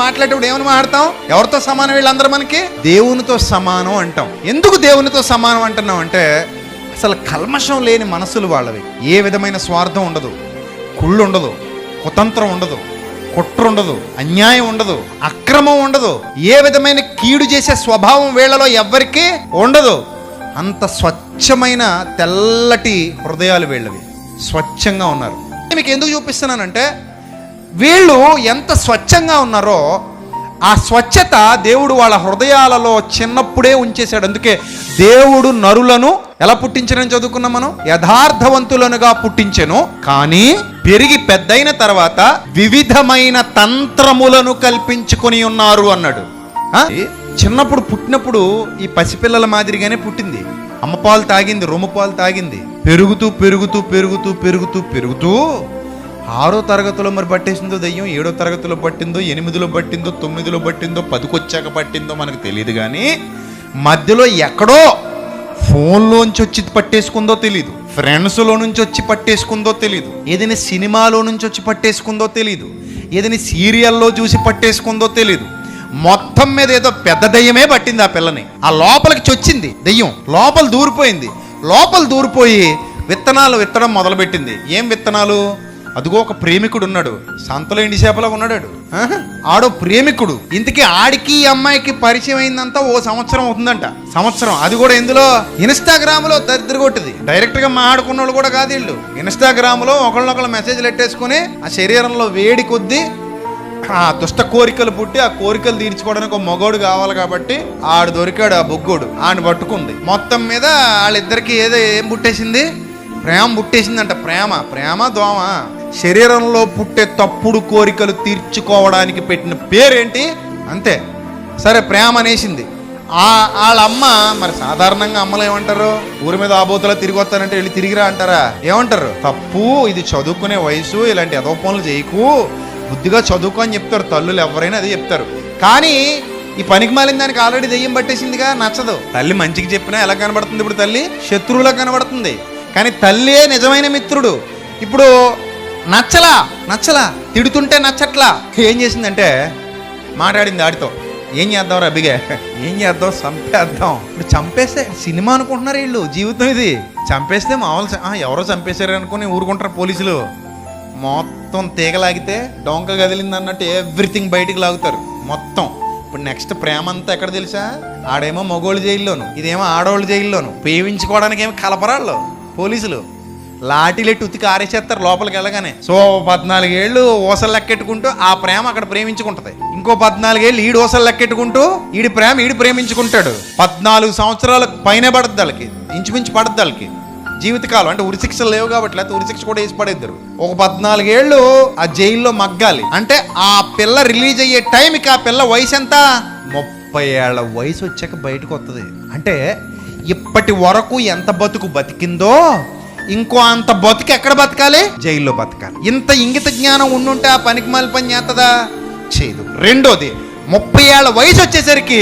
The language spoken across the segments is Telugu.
మాట్లాడేటప్పుడు ఏమని మాట్లాడతాం? ఎవరితో సమానం వీళ్ళందరూ మనకి? దేవునితో సమానం అంటాం. ఎందుకు దేవునితో సమానం అంటున్నాం అంటే అసలు కల్మషం లేని మనసులు వాళ్ళవి. ఏ విధమైన స్వార్థం ఉండదు. కుళ్ళు ఉండదు. కుతంత్రం ఉండదు. కుట్ర ఉండదు. అన్యాయం ఉండదు. అక్రమం ఉండదు. ఏ విధమైన కీడు చేసే స్వభావం వీళ్ళలో ఎవ్వరికీ ఉండదు. అంత స్వచ్ఛమైన తెల్లటి హృదయాలు వీళ్ళవి. స్వచ్ఛంగా ఉన్నారు. మీకు ఎందుకు చూపిస్తున్నానంటే వీళ్ళు ఎంత స్వచ్ఛంగా ఉన్నారో ఆ స్వచ్ఛత దేవుడు వాళ్ళ హృదయాలలో చిన్నప్పుడే ఉంచేశాడు. అందుకే దేవుడు నరులను ఎలా పుట్టించనని చదువుకున్నాం మనం? యథార్థవంతులనుగా పుట్టించెను. కానీ పెరిగి పెద్దయిన తర్వాత వివిధమైన తంత్రములను కల్పించుకొని ఉన్నారు అన్నాడు. చిన్నప్పుడు పుట్టినప్పుడు ఈ పసిపిల్లల మాదిరిగానే పుట్టింది. అమ్మ పాలు తాగింది రొమ్ము పాలు తాగింది. పెరుగుతూ పెరుగుతూ పెరుగుతూ పెరుగుతూ పెరుగుతూ ఆరో తరగతిలో మరి పట్టేసిందో దయ్యం ఏడో తరగతిలో పట్టిందో ఎనిమిదిలో పట్టిందో తొమ్మిదిలో పట్టిందో పదికొచ్చాక పట్టిందో మనకు తెలియదు కానీ మధ్యలో ఎక్కడో ఫోన్లోంచి వచ్చి పట్టేసుకుందో తెలియదు ఫ్రెండ్స్లో నుంచి వచ్చి పట్టేసుకుందో తెలియదు ఏదైనా సినిమాలో నుంచి వచ్చి పట్టేసుకుందో తెలియదు ఏదైనా సీరియల్లో చూసి పట్టేసుకుందో తెలియదు మొత్తం మీద ఏదో పెద్ద దయ్యమే పట్టింది ఆ పిల్లని. ఆ లోపలికి చొచ్చింది దయ్యం. లోపల దూరిపోయింది. లోపల దూరిపోయి విత్తనాలు విత్తడం మొదలుపెట్టింది. ఏం విత్తనాలు? అదిగో ఒక ప్రేమికుడు ఉన్నాడు. సంతలో ఇండి చేపలా ఉన్నాడు ఆడో ప్రేమికుడు. ఇంతకీ ఆడికి అమ్మాయికి పరిచయం అయిందంతా ఓ సంవత్సరం అవుతుందంట. సంవత్సరం. అది కూడా ఎందులో ఇన్స్టాగ్రామ్లో దరిద్రగొట్టింది డైరెక్ట్గా మాట్లాడుకున్న వాళ్ళు కూడా కాదు వీళ్ళు. ఇన్స్టాగ్రామ్లో ఒకళ్ళనొకళ్ళు మెసేజ్లు పెట్టేసుకుని ఆ శరీరంలో వేడి కొద్దీ ఆ దుష్ట కోరికలు పుట్టి ఆ కోరికలు తీర్చుకోవడానికి ఒక మగోడు కావాలి కాబట్టి ఆడు దొరికాడు ఆ బొగ్గోడు. ఆడిని పట్టుకుంది. మొత్తం మీద వాళ్ళిద్దరికి ఏదో ఏం పుట్టేసింది? ప్రేమ పుట్టేసిందంట ప్రేమ ప్రేమ దోమ. శరీరంలో పుట్టే తప్పుడు కోరికలు తీర్చుకోవడానికి పెట్టిన పేరేంటి? అంతే. సరే ప్రేమ అనేసింది. ఆ వాళ్ళ అమ్మ మరి సాధారణంగా అమ్మలు ఏమంటారు? ఊరి మీద ఆబోతులా తిరిగి వస్తానంటే వెళ్ళి తిరిగిరా అంటారా? ఏమంటారు? తప్పు ఇది చదువుకునే వయసు ఇలాంటి ఎదో పనులు చేయకు. బుద్ధిగా చదువుకో అని చెప్తారు. తల్లులు ఎవరైనా అదే చెప్తారు. కానీ ఈ పనికి మాలిన దానికి ఆల్రెడీ దెయ్యం పట్టేసిందిగా నచ్చదు. తల్లి మంచికి చెప్పినా ఎలా కనబడుతుంది ఇప్పుడు తల్లి? శత్రువులా కనబడుతుంది. కానీ తల్లే నిజమైన మిత్రుడు? ఇప్పుడు నచ్చలా? నచ్చలా? తిడుతుంటే నచ్చట్లా? ఏం చేసిందంటే మాట్లాడింది ఆడితో. ఏం చేద్దాం రబ్బిగా ఏం చేద్దాం? చంపేద్దాం. ఇప్పుడు చంపేస్తే సినిమా అనుకుంటున్నారు వీళ్ళు? జీవితం ఇది. చంపేస్తే మామూలు ఎవరో చంపేశారు అనుకుని ఊరుకుంటారు పోలీసులు. మొత్తం తీగలాగితే డొంక కదిలింది అన్నట్టు ఎవ్రీథింగ్ బయటికి లాగుతారు. మొత్తం. ఇప్పుడు నెక్స్ట్ ప్రేమ అంతా ఎక్కడ తెలుసా? ఆడేమో మగోళ్ళు జైల్లోను ఇదేమో ఆడవాళ్ళు జైల్లోను. పేవించుకోవడానికి ఏమో కలపరాళ్ళు. పోలీసులు లాఠీలెట్టి ఉతికి ఆరేసేస్తారు లోపలికి వెళ్ళగానే. సో పద్నాలుగేళ్ళు ఊసలు లెక్కెట్టుకుంటూ ఆ ప్రేమ అక్కడ ప్రేమించుకుంటది. ఇంకో పద్నాలుగేళ్ళు ఈడు ఊసలు లెక్కెట్టుకుంటూ ఈడి ప్రేమ ఈడు ప్రేమించుకుంటాడు. పద్నాలుగు సంవత్సరాల పైన పడద్దు వాళ్ళకి ఇంచుమించు పడద్దు వాళ్ళకి. జీవితకాలం అంటే ఉరిశిక్షలు లేవు కాబట్టి లేకపోతే ఉరిశిక్ష కూడా వేసి పడేద్దరు. ఒక పద్నాలుగేళ్ళు ఆ జైల్లో మగ్గాలి. అంటే ఆ పిల్ల రిలీజ్ అయ్యే టైంకి ఆ పిల్ల వయసు ఎంత? ముప్పై ఏళ్ళ వయసు వచ్చాక బయటకు వస్తుంది అంటే ఇప్పటి వరకు ఎంత బతుకు బతికిందో ఇంకో అంత బతుకు ఎక్కడ బతకాలి? జైల్లో బతకాలి. ఇంత ఇంగిత జ్ఞానం ఉండుంటే ఆ పనికి మాలి పని చేస్తుందా చేయదు. రెండోది ముప్పై ఏళ్ళ వయసు వచ్చేసరికి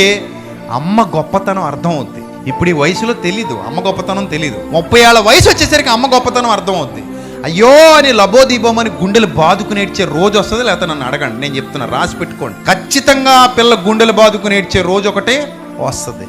అమ్మ గొప్పతనం అర్థం అవుద్ది ఇప్పుడు ఈ వయసులో తెలీదు అమ్మ గొప్పతనం తెలీదు. ముప్పై ఏళ్ళ వయసు వచ్చేసరికి అమ్మ గొప్పతనం అర్థం అవుద్ది అయ్యో అని లబోదీపమని గుండెలు బాదుకుని ఏడ్చే రోజు వస్తుంది లేకపోతే నన్ను అడగండి నేను చెప్తున్నా రాసి పెట్టుకోండి. ఖచ్చితంగా ఆ పిల్ల గుండెలు బాదుకుని ఏడ్చే రోజు ఒకటే వస్తుంది.